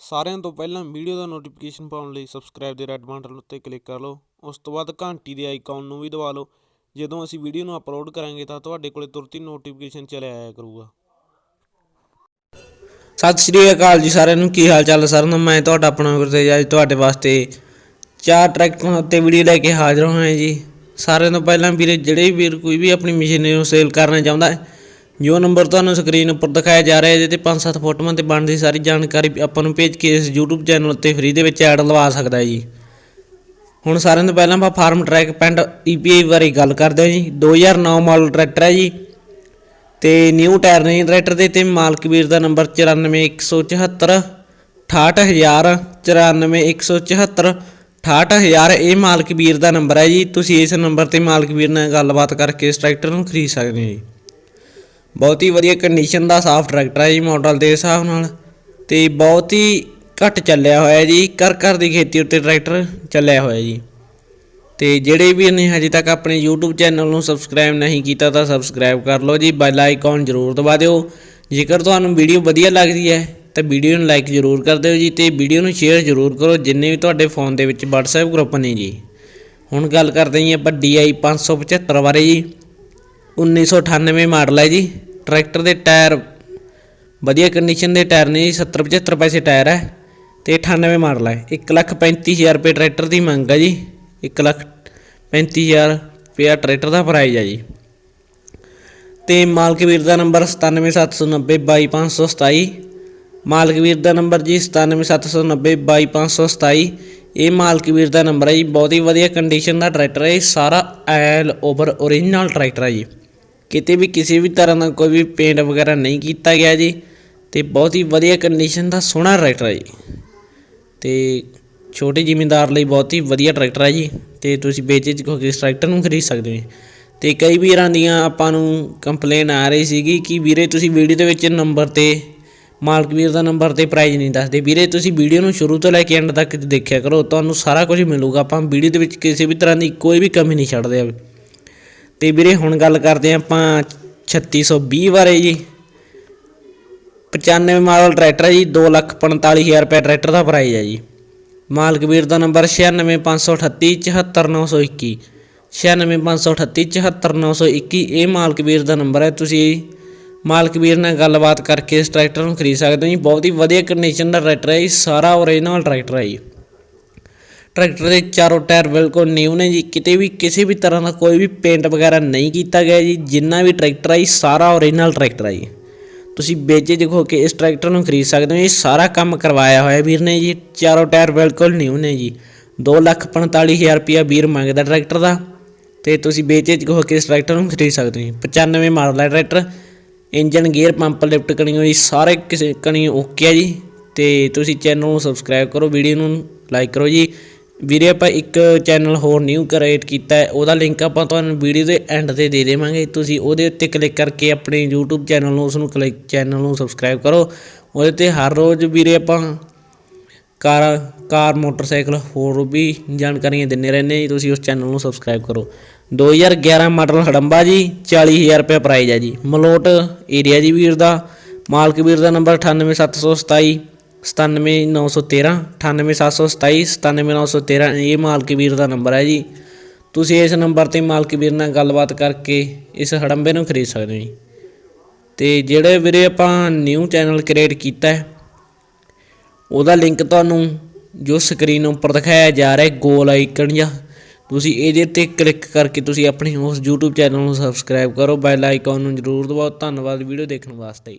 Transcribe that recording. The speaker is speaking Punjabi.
ਸਾਰਿਆਂ ਤੋਂ ਪਹਿਲਾਂ ਵੀਡੀਓ ਦਾ ਨੋਟੀਫਿਕੇਸ਼ਨ ਪਾਉਣ ਲਈ ਸਬਸਕ੍ਰਾਈਬ ਦੇ ਰੈੱਡ ਬਟਨ ਉੱਤੇ ਕਲਿੱਕ ਕਰ ਲਓ। ਉਸ ਤੋਂ ਬਾਅਦ ਘੰਟੀ ਦੇ ਆਈਕਨ ਨੂੰ ਵੀ ਦਬਾ ਲਓ। ਜਦੋਂ ਅਸੀਂ ਵੀਡੀਓ ਨੂੰ ਅਪਲੋਡ ਕਰਾਂਗੇ ਤਾਂ ਤੁਹਾਡੇ ਕੋਲੇ ਤੁਰੰਤ ਹੀ ਨੋਟੀਫਿਕੇਸ਼ਨ ਚਲੇ ਆਇਆ ਕਰੂਗਾ। ਸਤਿ ਸ਼੍ਰੀ ਅਕਾਲ ਜੀ ਸਾਰਿਆਂ ਨੂੰ। ਕੀ ਹਾਲ ਚਾਲ ਸਰ ਨੂੰ ਮੈਂ ਤੁਹਾਡਾ ਆਪਣਾ ਗੁਰਤੇਜ ਅੱਜ ਤੁਹਾਡੇ ਵਾਸਤੇ ਚਾਰ ਟਰੈਕਟਰਾਂ ਉੱਤੇ ਵੀਡੀਓ ਲੈ ਕੇ ਹਾਜ਼ਰ ਹੋਇਆ ਜੀ। ਸਾਰਿਆਂ ਤੋਂ ਪਹਿਲਾਂ ਵੀਰੇ, ਜਿਹੜੇ ਵੀਰ ਕੋਈ ਵੀ ਆਪਣੀ ਮਸ਼ੀਨਰੀ ਨੂੰ ਸੇਲ ਕਰਨਾ ਚਾਹੁੰਦਾ ਹੈ ਜੋ ਨੰਬਰ ਤੁਹਾਨੂੰ ਸਕਰੀਨ ਉੱਪਰ ਦਿਖਾਇਆ ਜਾ ਰਿਹਾ ਹੈ ਇਹਦੇ ਤੇ 5-7 ਫੋਟੋਆਂ ਤੇ ਬਣਦੀ ਸਾਰੀ ਜਾਣਕਾਰੀ ਆਪਾਂ ਨੂੰ ਭੇਜ ਕੇ ਇਸ YouTube ਚੈਨਲ ਉੱਤੇ ਫ੍ਰੀ ਦੇ ਵਿੱਚ ਐਡ ਲਵਾ ਸਕਦਾ ਹੈ ਜੀ। ਹੁਣ ਸਾਰਿਆਂ ਤੋਂ ਪਹਿਲਾਂ ਆਪਾਂ ਫਾਰਮ ਟਰੈਕ ਪਿੰਡ EPI ਬਾਰੇ ਗੱਲ ਕਰਦੇ ਹਾਂ ਜੀ। 2009 ਮਾਡਲ ਟਰੈਕਟਰ ਹੈ ਜੀ। ਤੇ ਨਿਊ ਟਾਇਰ ਨੇ ਟਰੈਕਟਰ ਦੇ ਤੇ ਮਾਲਕ ਵੀਰ ਦਾ ਨੰਬਰ 94174 68000 94174 68000 ਇਹ ਮਾਲਕ ਵੀਰ ਦਾ ਨੰਬਰ ਹੈ ਜੀ। ਤੁਸੀਂ ਇਸ ਨੰਬਰ ਤੇ ਮਾਲਕ ਵੀਰ ਨਾਲ ਗੱਲਬਾਤ ਕਰਕੇ ਇਸ ਟਰੈਕਟਰ ਨੂੰ ਖਰੀਦ ਸਕਦੇ ਹੋ ਜੀ। ਬਹੁਤ ਹੀ ਵਧੀਆ ਕੰਡੀਸ਼ਨ ਦਾ ਸਾਫ਼ ਟਰੈਕਟਰ ਹੈ ਜੀ ਮਾਡਲ ਦੇ ਹਿਸਾਬ ਨਾਲ। ਤੇ ਬਹੁਤ ਹੀ ਘੱਟ ਚੱਲਿਆ ਹੋਇਆ ਜੀ ਕਰ ਕਰ ਦੀ ਖੇਤੀ ਉੱਤੇ ਟਰੈਕਟਰ ਚੱਲਿਆ ਹੋਇਆ ਜੀ। ਤੇ ਜਿਹੜੇ ਵੀ ਨੇ ਹਜੇ ਤੱਕ ਆਪਣੇ YouTube ਚੈਨਲ ਨੂੰ ਸਬਸਕ੍ਰਾਈਬ ਨਹੀਂ ਕੀਤਾ ਤਾਂ ਸਬਸਕ੍ਰਾਈਬ ਕਰ ਲਓ ਜੀ ਬੈਲ ਆਈਕਨ ਜ਼ਰੂਰ ਦਬਾ ਦਿਓ। ਜੇਕਰ ਤੁਹਾਨੂੰ ਵੀਡੀਓ ਵਧੀਆ ਲੱਗਦੀ ਹੈ, ਤਾਂ ਵੀਡੀਓ ਨੂੰ ਲਾਈਕ ਜ਼ਰੂਰ ਕਰ ਦਿਓ ਜੀ, ਤੇ ਵੀਡੀਓ ਨੂੰ ਸ਼ੇਅਰ ਜ਼ਰੂਰ ਕਰੋ, ਜਿੰਨੇ ਵੀ ਤੁਹਾਡੇ ਫੋਨ ਦੇ ਵਿੱਚ WhatsApp ਗਰੁੱਪ ਨੇ ਜੀ। ਹੁਣ ਗੱਲ ਕਰਦੇ ਹਾਂ ਆਪਾਂ DI 575 ਬਾਰੇ ਜੀ 1998 ਮਾਡਲ ਹੈ ਜੀ। ਟਰੈਕਟਰ ਦੇ ਟਾਇਰ, ਵਧੀਆ ਕੰਡੀਸ਼ਨ ਦੇ ਟਾਇਰ ਨੇ ਜੀ 70 75 ਪੈਸੇ ਟਾਇਰ ਹੈ ਤੇ 98 ਮਾਡਲ ਹੈ। 135000 ਰੁਪਏ ਟਰੈਕਟਰ ਦੀ ਮੰਗ ਹੈ ਜੀ। 135000 ਰੁਪਏ ਟਰੈਕਟਰ ਦਾ ਪ੍ਰਾਈਜ਼ ਹੈ ਜੀ। ਤੇ ਮਾਲਕ ਵੀਰ ਦਾ ਨੰਬਰ 97790 ਮਾਲਕ ਵੀਰ ਦਾ ਨੰਬਰ ਜੀ 97790 ਇਹ ਮਾਲਕ ਵੀਰ ਦਾ ਨੰਬਰ ਹੈ ਜੀ। ਬਹੁਤ ਹੀ ਵਧੀਆ ਕੰਡੀਸ਼ਨ ਦਾ ਟਰੈਕਟਰ ਹੈ ਇਹ ਸਾਰਾ ਐਲ ਓਵਰ ਓਰੀਜਨਲ ਟਰੈਕਟਰ ਹੈ ਜੀ। ਕਿਤੇ ਵੀ ਕਿਸੇ ਵੀ ਤਰ੍ਹਾਂ ਦਾ ਕੋਈ ਵੀ ਪੇਂਟ ਵਗੈਰਾ ਨਹੀਂ ਕੀਤਾ ਗਿਆ ਜੀ। ਤੇ ਬਹੁਤ ਹੀ ਵਧੀਆ ਕੰਡੀਸ਼ਨ ਦਾ ਸੋਹਣਾ ਟਰੈਕਟਰ ਹੈ ਜੀ। ਤੇ ਛੋਟੇ ਜ਼ਿਮੀਂਦਾਰ ਲਈ ਬਹੁਤ ਹੀ ਵਧੀਆ ਟਰੈਕਟਰ ਹੈ ਜੀ। ਤੇ ਤੁਸੀਂ ਬੇਚਿਜ ਹੋ ਇਸ ਟਰੈਕਟਰ ਨੂੰ ਖਰੀਦ ਸਕਦੇ ਹੋ ਤੇ ਕਈ ਵੀਰਾਂ ਦੀਆਂ ਆਪਾਂ ਨੂੰ ਕੰਪਲੇਨ ਆ ਰਹੀ ਸੀਗੀ ਕਿ ਵੀਰੇ ਤੁਸੀਂ ਵੀਡੀਓ ਦੇ ਵਿੱਚ ਨੰਬਰ ਤੇ, ਮਾਲਕ ਵੀਰ ਦਾ ਨੰਬਰ ਤੇ ਪ੍ਰਾਈਜ਼ ਨਹੀਂ ਦੱਸਦੇ। ਵੀਰੇ ਤੁਸੀਂ ਵੀਡੀਓ ਨੂੰ ਸ਼ੁਰੂ ਤੋਂ ਲੈ ਕੇ ਐਂਡ ਤੱਕ ਦੇਖਿਆ ਕਰੋ। ਤੁਹਾਨੂੰ ਸਾਰਾ ਕੁਝ ਮਿਲੂਗਾ। ਆਪਾਂ ਵੀਡੀਓ ਦੇ ਵਿੱਚ ਕਿਸੇ ਵੀ ਤਰ੍ਹਾਂ ਦੀ ਕੋਈ ਵੀ ਕਮੀ ਨਹੀਂ ਛੱਡਦੇ ਆ। ਤੇ ਵੀਰੇ ਹੁਣ ਗੱਲ ਕਰਦੇ ਹਾਂ ਆਪਾਂ 3620 ਬਾਰੇ ਜੀ। 95 ਮਾਡਲ ਟਰੈਕਟਰ ਹੈ ਜੀ 245000 ਰੁਪਏ ਟਰੈਕਟਰ ਦਾ ਪ੍ਰਾਈਸ ਹੈ ਜੀ। ਮਾਲਕ ਵੀਰ ਦਾ ਨੰਬਰ 965338 74921 965338 74921 ਇਹ ਮਾਲਕ ਵੀਰ ਦਾ ਨੰਬਰ ਹੈ। ਤੁਸੀਂ ਮਾਲਕ ਵੀਰ ਨਾਲ ਗੱਲਬਾਤ ਕਰਕੇ ਇਸ ਟਰੈਕਟਰ ਨੂੰ ਖਰੀਦ ਸਕਦੇ ਹੋ ਜੀ। ਬਹੁਤ ਹੀ ਵਧੀਆ ਕੰਡੀਸ਼ਨ ਦਾ ਟਰੈਕਟਰ ਹੈ ਜੀ, ਸਾਰਾ ਓਰੀਜਨਲ ਟਰੈਕਟਰ ਹੈ ਜੀ। ਟਰੈਕਟਰ ਦੇ ਚਾਰੋਂ ਟਾਇਰ ਬਿਲਕੁਲ ਨਿਊ ਨੇ ਜੀ। ਕਿਤੇ ਵੀ ਕਿਸੇ ਵੀ ਤਰ੍ਹਾਂ ਦਾ ਕੋਈ ਵੀ ਪੇਂਟ ਵਗੈਰਾ ਨਹੀਂ ਕੀਤਾ ਗਿਆ ਜੀ। ਜਿੰਨਾ ਵੀ ਟਰੈਕਟਰ ਹੈ ਜੀ ਸਾਰਾ ਓਰੀਜਨਲ ਟਰੈਕਟਰ ਆ ਜੀ ਤੁਸੀਂ ਬੇਚੇ ਹੋ ਕੇ ਇਸ ਟਰੈਕਟਰ ਨੂੰ ਖਰੀਦ ਸਕਦੇ ਹੋ। ਇਹ ਸਾਰਾ ਕੰਮ ਕਰਵਾਇਆ ਹੋਇਆ ਵੀਰ ਨੇ ਜੀ। ਚਾਰੋਂ ਟਾਇਰ ਬਿਲਕੁਲ ਨਿਊ ਨੇ ਜੀ। 245000 ਰੁਪਿਆ ਵੀਰ ਮੰਗਦਾ ਟਰੈਕਟਰ ਦਾ। ਤੇ ਤੁਸੀਂ ਬੇਚੇ ਹੋ ਕੇ ਇਸ ਟਰੈਕਟਰ ਨੂੰ ਖਰੀਦ ਸਕਦੇ ਹੋ 95 ਮਾਡਲ ਹੈ tractor. Engine, gear, pump, lift ਕਣੀ ਹੋਈ ਸਾਰੇ ਕਿਸੇ ਕਣੀ ਓਕੇ ਆ ਜੀ। ਤੇ ਤੁਸੀਂ ਚੈਨਲ ਨੂੰ ਸਬਸਕ੍ਰਾਈਬ ਕਰੋ, ਵੀਡੀਓ ਨੂੰ ਲਾਈਕ ਕਰੋ ਜੀ। ਵੀਰੇ, ਆਪਾਂ ਇੱਕ ਚੈਨਲ ਹੋਰ ਨਿਊ ਕ੍ਰੀਏਟ ਕੀਤਾ ਹੈ, ਉਹਦਾ ਲਿੰਕ ਆਪਾਂ ਤੁਹਾਨੂੰ ਵੀਡੀਓ ਦੇ ਐਂਡ ਤੇ ਦੇ ਦੇਵਾਂਗੇ। ਤੁਸੀਂ ਉਹਦੇ ਉੱਤੇ ਕਲਿੱਕ ਕਰਕੇ ਆਪਣੇ YouTube ਚੈਨਲ ਨੂੰ ਉਸ ਨੂੰ ਕਲਿੱਕ ਚੈਨਲ ਨੂੰ ਸਬਸਕ੍ਰਾਈਬ ਕਰੋ। ਉਹਦੇ ਤੇ ਹਰ ਰੋਜ਼ ਵੀਰੇ ਆਪਾਂ ਕਾਰ ਕਾਰ, ਮੋਟਰਸਾਈਕਲ ਹੋਰ ਵੀ ਜਾਣਕਾਰੀਆਂ ਦਿੰਦੇ ਰਹਿੰਦੇ ਜੀ, ਤੁਸੀਂ ਉਸ ਚੈਨਲ ਨੂੰ ਸਬਸਕ੍ਰਾਈਬ ਕਰੋ। 2011 ਮਾਡਲ ਹੜੰਬਾ ਜੀ 40000 ਰੁਪਏ ਪ੍ਰਾਈਜ਼ ਹੈ ਜੀ। ਮਲੋਟ ਏਰੀਆ ਜੀ ਵੀਰ ਦਾ, ਮਾਲਕ ਵੀਰ ਦਾ ਨੰਬਰ 98727 97913 98727 97913 ਇਹ ਮਾਲਕ ਵੀਰ ਦਾ ਨੰਬਰ ਹੈ ਜੀ। ਤੁਸੀਂ ਇਸ ਨੰਬਰ ਤੇ ਮਾਲਕੀ ਵੀਰ ਨਾਲ ਗੱਲਬਾਤ ਕਰਕੇ ਇਸ ਹੜੰਬੇ ਨੂੰ ਖਰੀਦ ਸਕਦੇ ਹੋ ਜੀ। ਤੇ ਜਿਹੜੇ ਵੀਰੇ ਆਪਾਂ ਨਿਊ ਚੈਨਲ ਕ੍ਰੀਏਟ ਕੀਤਾ ਹੈ, ਉਹਦਾ ਲਿੰਕ ਤੁਹਾਨੂੰ ਜੋ ਸਕਰੀਨ ਉੱਪਰ ਦਿਖਾਇਆ ਜਾ ਰਿਹਾ ਗੋਲ ਆਈਕਨ ਜਾਂ, ਤੁਸੀਂ ਇਹਦੇ ਤੇ ਕਲਿੱਕ ਕਰਕੇ ਤੁਸੀਂ ਆਪਣੇ ਉਸ YouTube ਚੈਨਲ ਨੂੰ ਸਬਸਕ੍ਰਾਈਬ ਕਰੋ ਬੈਲ ਆਈਕਨ ਨੂੰ ਜ਼ਰੂਰ ਦਬਾਓ। ਧੰਨਵਾਦ ਵੀਡੀਓ ਦੇਖਣ ਵਾਸਤੇ